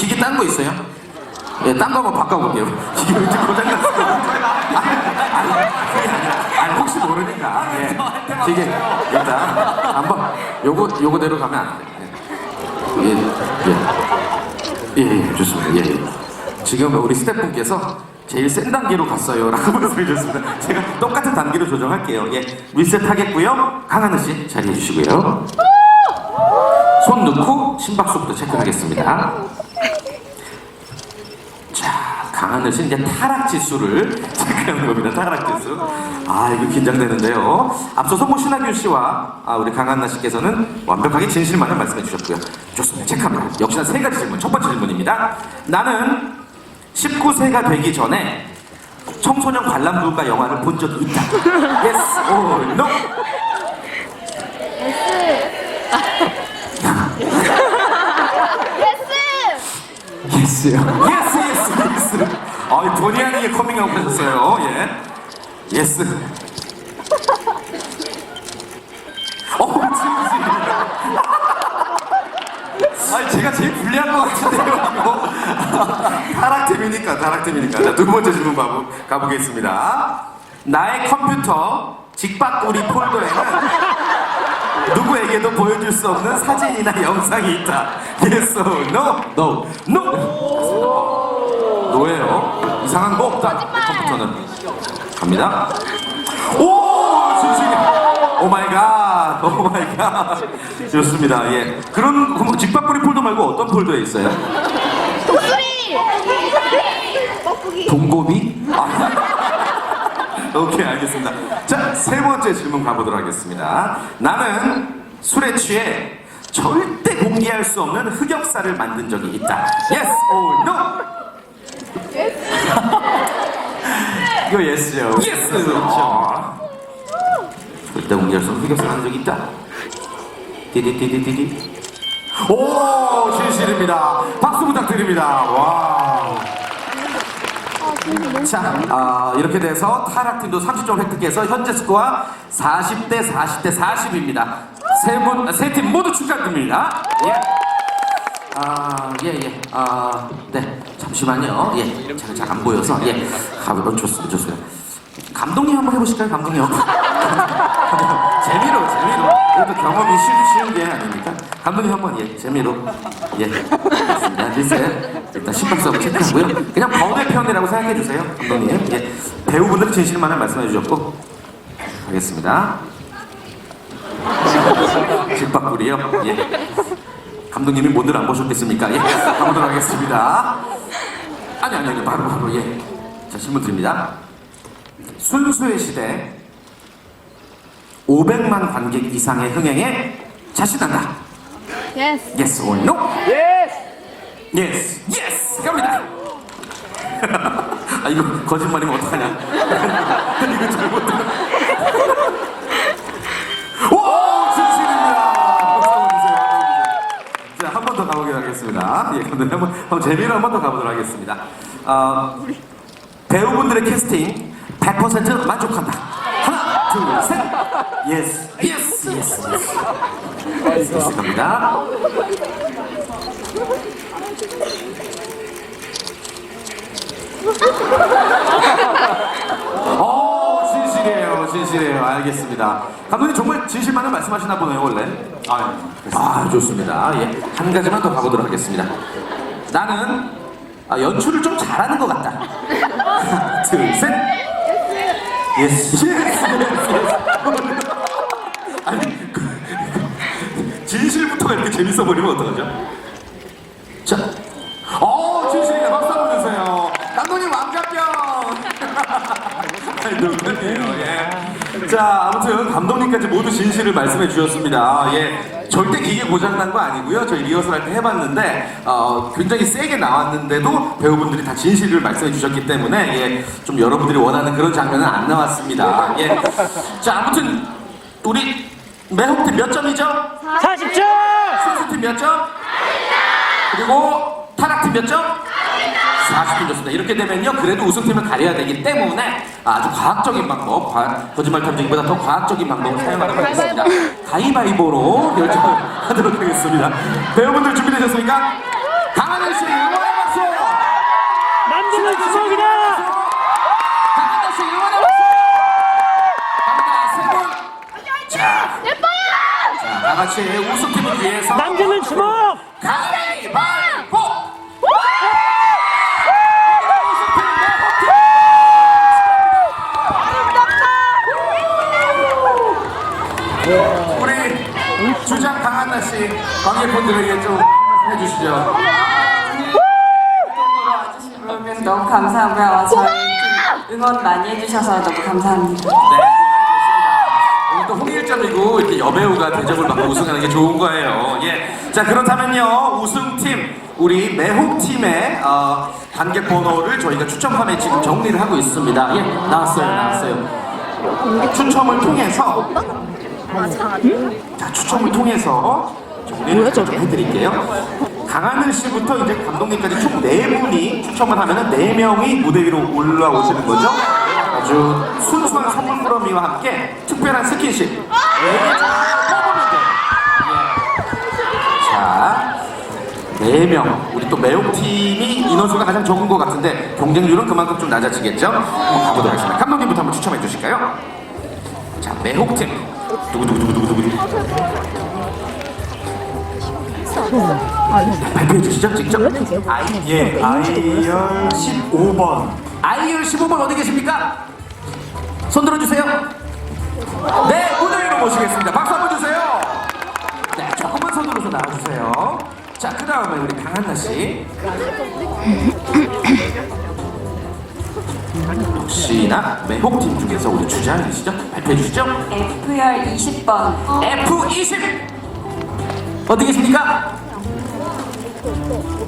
기계 딴 거 있어요? 예, 딴거 한번 바꿔볼게요. 기계 왠지 고장났어. 아니, 아니, 혹시 모르니까. 예. 기계, 일단, 한번, 요거, 요거대로 가면 안 돼. 예, 예. 예, 예, 좋습니다. 예, 예. 지금 우리 스태프분께서 제일 센 단계로 갔어요. 라고 말씀해 주셨습니다. 제가 똑같은 단계로 조정할게요. 예, 리셋 하겠고요. 강하늘 씨 자리해 주시고요. 손 넣고 심박수부터 체크하겠습니다. 씨 이제 타락 지수를 체크하는 겁니다. 타락 지수. 아, 이거 긴장되는데요. 앞서서 뭐 신하균 씨와 아, 우리 강한나 씨께서는 완벽하게 진실만을 말씀해 주셨고요. 좋습니다. 체크합니다. 역시나 세 가지 질문. 첫 번째 질문입니다. 나는 19세가 되기 전에 청소년 관람불가 영화를 본 적이 있다. Yes or no? 예스! 예스요. 예스, 예스, 예스. 아, 본의 아니게 커밍아웃 하셨어요. 예. 예스. 어, 진심. 아니, 제가 제일 불리한 것 같은데요, 이거. 타락팀이니까, 타락팀이니까. 자, 두 번째 질문 가보, 가보겠습니다. 나의 컴퓨터 직박구리 폴더에는 누구에게도 보여줄 수 없는 사진이나 영상이 있다. Yes or no? No. No. 노예요. 이상한 거 없다. 컴퓨터는. 갑니다. 오! 오 마이 갓. 오 마이 갓. 좋습니다. 예. 그런 그럼 직박구리 폴더 말고 어떤 폴더에 있어요? 독수리! 뻐꾸기! 동고비? 아. 오케이 알겠습니다. 자 세 번째 질문 가보도록 하겠습니다. 나는 술에 취해 절대 공개할 수 없는 흑역사를 만든 적이 있다. Yes or no? 이거 예스죠. Yes. 그렇죠. 절대 공개할 수 없는 흑역사 만든 적이 있다. 띠디띠디디디. 오 진실입니다. 박수 부탁드립니다. 와. 자, 아, 이렇게 돼서 타락팀도 30점 획득해서 현재 스코어 40대 40대 40입니다. 세 분, 세 팀 모두 축하드립니다. 예. 아, 예, 예. 아, 네. 잠시만요. 예. 제가 잘 안 보여서. 예. 가보면 좋습니다. 좋습니다. 감독님 한번 해보실까요? 감독님. 재미로, 재미로. 이것도 경험이 쉬, 쉬운 게 아닙니까? 감독님 한번, 예, 재미로. 예. 알겠습니다. 리셋. 일단 심박수하고 체크하고요. 그냥 번외편이라고 생각해 주세요. 감독님. 예. 배우분들 진실만을 말씀해 주셨고. 하겠습니다. 질박구리요. 예. 감독님이 뭐늘 안 보셨겠습니까? 예. 가보도록 하겠습니다. 아니, 아니, 아니, 바로, 바로, 예. 자, 질문 드립니다. 순수의 시대 500만 관객 이상의 흥행에 자신한다. 예스! Yes or no? 예스! Yes. Yes. 갑니다. 아 이거 거짓말이면 어떡하냐? 이거 잘못 예, 감독님 한번, 한번 재미로 한번 더 가보도록 하겠습니다. 어, 배우분들의 캐스팅 100% 만족한다. 하나, 둘, 셋. 예스, 예스, 예스, 예스. 예스 갑니다. 어, 진실이에요. 알겠습니다. 감독님 정말 진실만을 말씀하시나 보네요, 원래. 아, 아 좋습니다. 예, 한 가지만 더 가보도록 하겠습니다. 나는 아, 연출을 좀 잘하는 것 같다. 둘, 셋. 예스, 예스. 아니, 그, 진실부터가 이렇게 재밌어 버리면 어떡하죠? 자, 어, 진실이네. 박수 한번 주세요. 감독님 왕자병. 아니, 농담이에요. 예. 자, 아무튼 감독님까지 모두 진실을 말씀해 주셨습니다. 예. 절대 기계 고장난 거 아니고요. 저희 리허설 할 때 해봤는데, 어, 굉장히 세게 나왔는데도 배우분들이 다 진실을 말씀해 주셨기 때문에, 예. 좀 여러분들이 원하는 그런 장면은 안 나왔습니다. 예. 자, 아무튼, 우리 매혹팀 몇 점이죠? 40점! 순수팀 몇 점? 그리고 타락팀 몇 점? 40점 줬습니다. 이렇게 되면요. 그래도 우승팀을 가려야 되기 때문에 아주 과학적인 방법, 과, 거짓말 탐지기보다 더 과학적인 방법을 사용하도록 네, 하겠습니다. 네, 네. 가위바위보로 결정을 하도록 하겠습니다. 배우분들 준비되셨습니까? 강하늘 씨, 응원의 박수! 남들은 추석이다! 자, 다 같이 우승팀을 위해서 남들은 추억! 강하늘! 관객분들에게 좀 해주시죠. 그러면 너무 감사하고요. 저희 응원 많이 해주셔서 너무 감사합니다. 네, 오늘 또 홍일점이고 이렇게 여배우가 대접을 받고 우승하는 게 좋은 거예요. 예. 자 그렇다면요 우승팀 우리 매혹팀의 어, 관객 번호를 저희가 추첨함에 지금 정리를 하고 있습니다. 예 나왔어요 나왔어요. 추첨을 통해서 자 추첨을 통해서 정리를 좀 해드릴게요. 강하늘 씨부터 이제 감독님까지 총네 분이 추첨을 하면은 네 명이 무대 위로 올라오시는 거죠. 아주 순수한 선물 꾸러미와 함께 특별한 스킨십. 예. 자, 네 명. 우리 또 매혹팀이 인원수가 가장 적은 것 같은데 경쟁률은 그만큼 좀 낮아지겠죠? 한번 가보도록 하겠습니다. 감독님부터 한번 추첨해 주실까요? 자, 매혹팀. 두구두구두구두구두구. 발표해 주시죠, 직접. 예, 아이열 15번. 아이유 15번 어디 계십니까? 손 들어주세요. 네, 무대 위로 모시겠습니다. 박수 한번 주세요. 네, 조금만 손 들어서 나와주세요. 자, 그 다음에 우리 강한나 씨. 혹시나 매혹팀 중에서 우리 주장이시죠? 발표해 주시죠. FR 20번. F20 어디 계십니까?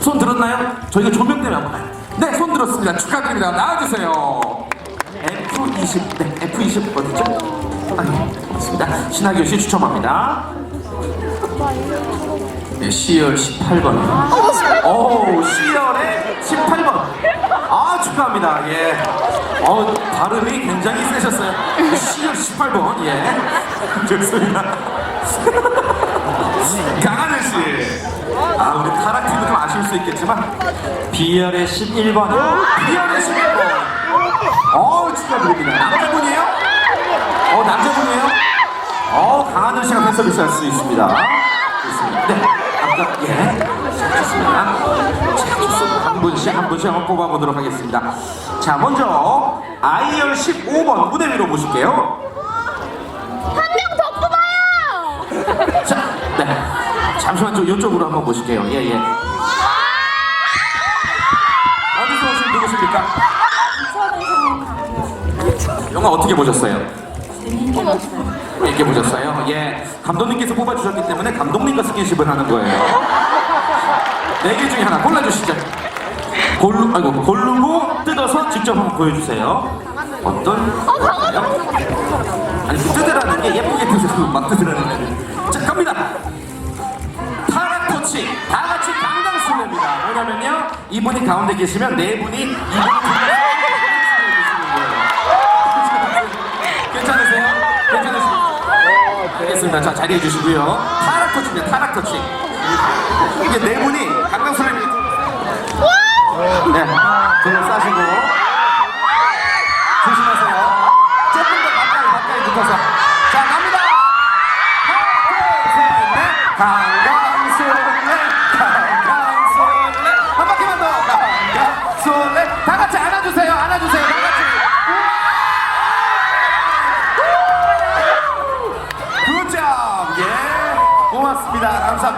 손 들었나요? 저희가 조명 때문에 안 봐요. 네, 손 들었습니다. 축하드립니다. 나와주세요. F20, 네, F20 어디죠? 아, 네, 맞습니다. 신하교 씨 추첨합니다. 네, C열 18번. 오, C열의 18번. 아, 축하합니다. 예. 어, 발음이 굉장히 세셨어요. C열 18번. 예. 좋습니다. 강하늘 씨. 아, 우리 타락 팀은 좀 아쉬울 수 있겠지만, B열의 11번. B열의 11번. 어, 축하드립니다. 남자분이에요? 어, 남자분이에요? 어, 강하늘 씨가 팬 서비스 할 수 있습니다. 좋습니다. 네. 아까, 예. 자, 좋습니다. 한 분씩 한 분씩 한번 뽑아보도록 하겠습니다. 자, 먼저, 아이열 15번 무대 위로 모실게요. 한 명 더 뽑아요. 자, 네. 잠시만 좀 이쪽으로 한번 보실게요. 예, 예. 어디서 오신 누구십니까? 영화 어떻게 보셨어요? 재밌게 보셨어요? 예. 감독님께서 뽑아주셨기 때문에 감독님과 스킨십을 하는 거예요. 네 개 중에 하나 골라주시죠. 골루, 아이고, 고르고 뜯어서 직접 한번 보여주세요. 어떤? 아니, 그 뜯으라는 게 예쁘게 뜯으고 막 뜯으라는 게. 자, 갑니다. 다 같이 강강술래입니다. 뭐냐면요, 이분이 가운데 계시면 네 분이 이분이 괜찮으세요? 괜찮으세요? 알겠습니다. 자, 자리해 주시고요. 타락 터치입니다. 타락 터치. 이게 네 분이 강강술래입니다. 네,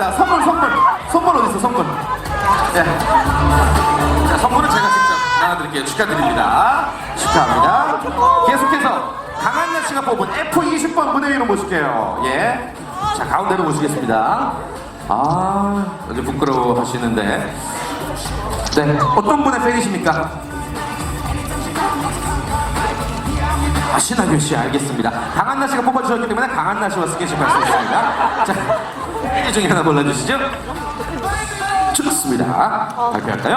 감사합니다. 선물, 선물. 선물 어디 있어? 선물. 예. 자, 선물은 제가 직접 나눠드릴게요. 축하드립니다. 축하합니다. 계속해서 강한나 씨가 뽑은 F20번 무대 위로 모실게요. 예. 자, 가운데로 모시겠습니다. 아, 아주 부끄러워 하시는데. 네, 어떤 분의 팬이십니까? 아, 신하균 씨, 알겠습니다. 강한나 씨가 뽑아주셨기 때문에 강한나 씨와 스킨십 할수 있습니다. 자, 이 중에 하나 골라주시죠. 좋습니다. 발표할까요?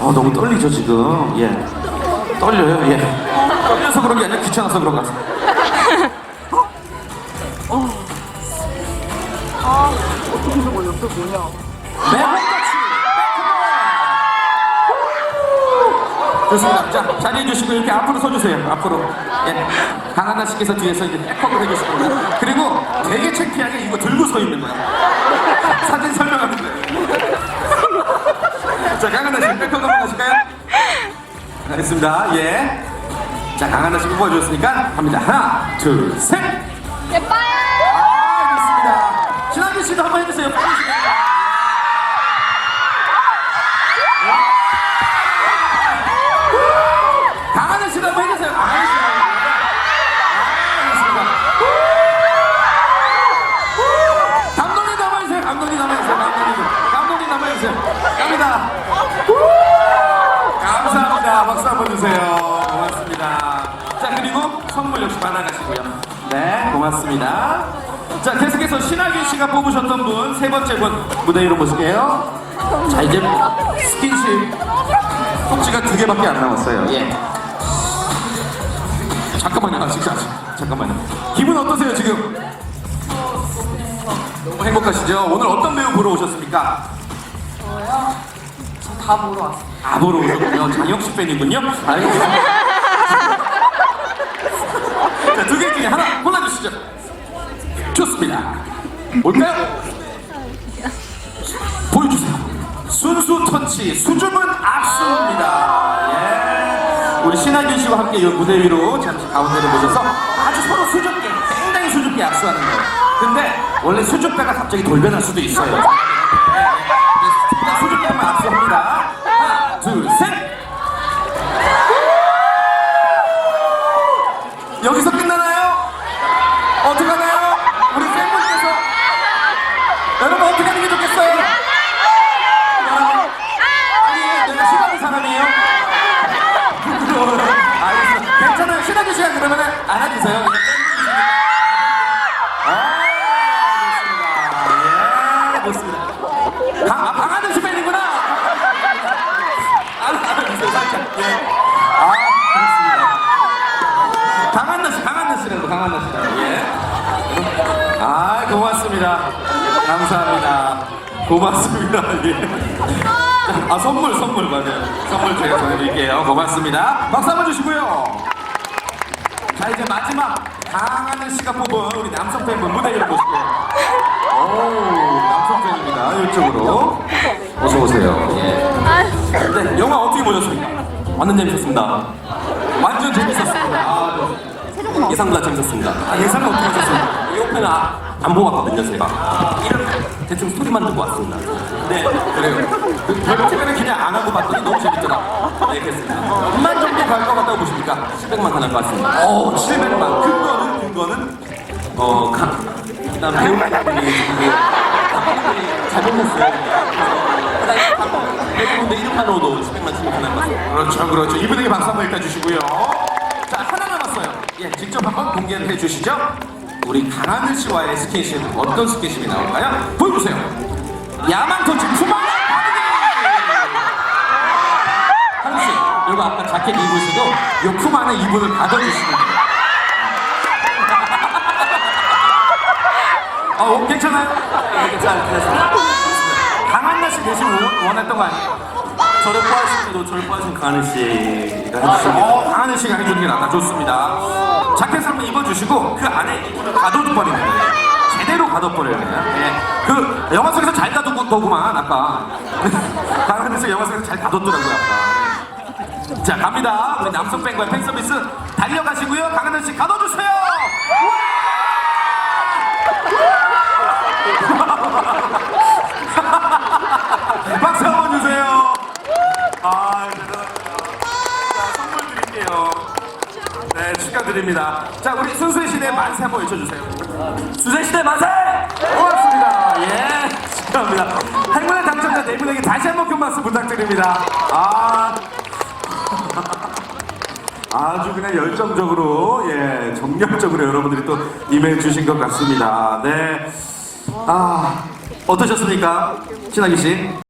아 너무 떨리죠 지금. 예. 떨려요. 예. 떨려서 그런 게 아니라 귀찮아서 그런 것 같아요. 매혹같이 매콤해. 좋습니다. 자, 자리해 주시고 이렇게 앞으로 서 주세요. 앞으로. 예. 강하나 씨께서 뒤에서 이제 백업을 해 주시고. 그리고 되게 창피하게 이거 들고 서 있는 거야. 사진 설명하는데. 자, 강하나 씨 백업 한번 하실까요? 알겠습니다. 예. 자, 강하나 씨 뽑아 주셨으니까 갑니다. 하나, 둘, 셋. 예뻐요. 아, 좋습니다. 신한규 씨도 한번 해 주세요. 고맙습니다. 자, 계속해서 신하균 씨가 뽑으셨던 분, 세 번째 분 무대 위로 모실게요. 자, 이제 스킨십. 꼭지가 두 개밖에 안 남았어요. 예. 잠깐만요. 아, 진짜. 잠깐만요. 기분 어떠세요, 지금? 너무 행복하시죠? 오늘 어떤 배우 보러 오셨습니까? 저다 보러 왔어요. 아, 보러 오셨군요. 장혁 씨 팬이군요. 알겠습니다. 자, 두 개 중에 하나 골라주 시죠. 좋습니다. 뭘까요? 보여주세요. 순수 터치, 수줍은 악수입니다. 예. 우리 신하균 씨와 함께 이 무대 위로 잠시 가운데로 모셔서 아주 서로 수줍게, 굉장히 수줍게 악수하는 거예요. 근데 원래 수줍다가 갑자기 돌변할 수도 있어요. 네. 그냥 수줍게 한번 악수합니다. 하나, 둘, 셋! 여기서 아, 고맙습니다. 감사합니다. 고맙습니다. 예. 아, 선물, 선물 맞아요. 선물 제가 전해드릴게요. 고맙습니다. 박수 한번 주시고요. 자, 이제 마지막 강한나 씨가 뽑은 우리 남성 팬분 무대 위로 보실게요. 오, 남성 팬입니다. 이쪽으로 어서 오세요. 예. 네, 영화 어떻게 보셨습니까? 완전 재밌었습니다. 완전 재밌었습니다. 아, 네. 예상보다 재밌었습니다. 아, 예상은 어떻게 하셨어요? 이 편은 아, 안 보고 왔거든요, 제가. 이런 대충 스토리만 듣고 왔습니다. 네, 그래요. 그, 별 최근에 그냥 안 하고 봤더니 너무 재밌더라. 네, 그렇습니다. 몇만 정도 갈 것 같다고 보십니까? 700만 가날 것 같습니다. 오, 700만. 근거는, 근거는? 어, 강. 일단 배우분이 이게 잘못했어요. 배우분들 이름만으로도 700만 치면 가날 것 같습니다. 그렇죠, 그렇죠. 이분에게 박수 한번 일단 주시고요. 자, 하나 남았어요. 예, 직접 한번 공개를 해주시죠. 우리 강하늘 씨와의 스킨십, 어떤 스킨십이 나올까요? 보여주세요. 야망 터치 투망 하늘 씨, 이거 아까 자켓 입으시고 요품 안에 이분을 가둬주시면 돼요. 어, 어, 괜찮아요? 네, 괜찮습니다. 강한나 씨 대신 원- 원했던 거 아니에요? 저를 포함시킬 때도 저를 포함시킨 강하늘 씨가 해주신 게 어, 강하늘 씨가 해주는 게 낫다. 좋습니다. 자켓 한번 입어주시고 그 안에 가둬버리는 거예요. 제대로 가둬버려야 돼요. 예. 그 영화 속에서 잘 가뒀더구만 아까. 씨 영화 속에서 잘 가뒀더라고요 아까. 자 갑니다. 우리 남성 팬과 팬 서비스 달려가시고요. 강하늘 씨 가둬주세요. 박수 한번 주세요. 아, 대단합니다. 자, 선물 드릴게요. 네, 축하드립니다. 자, 우리 순수의 시대 만세 한번 외쳐주세요. 수세시대 만세! 고맙습니다. 예, 축하합니다. 행운의 당첨자 네 분에게 다시 한번 큰 박수 부탁드립니다. 아. 아주 그냥 열정적으로, 예, 정력적으로 여러분들이 또 임해 주신 것 같습니다. 네. 아, 어떠셨습니까? 신하기 씨?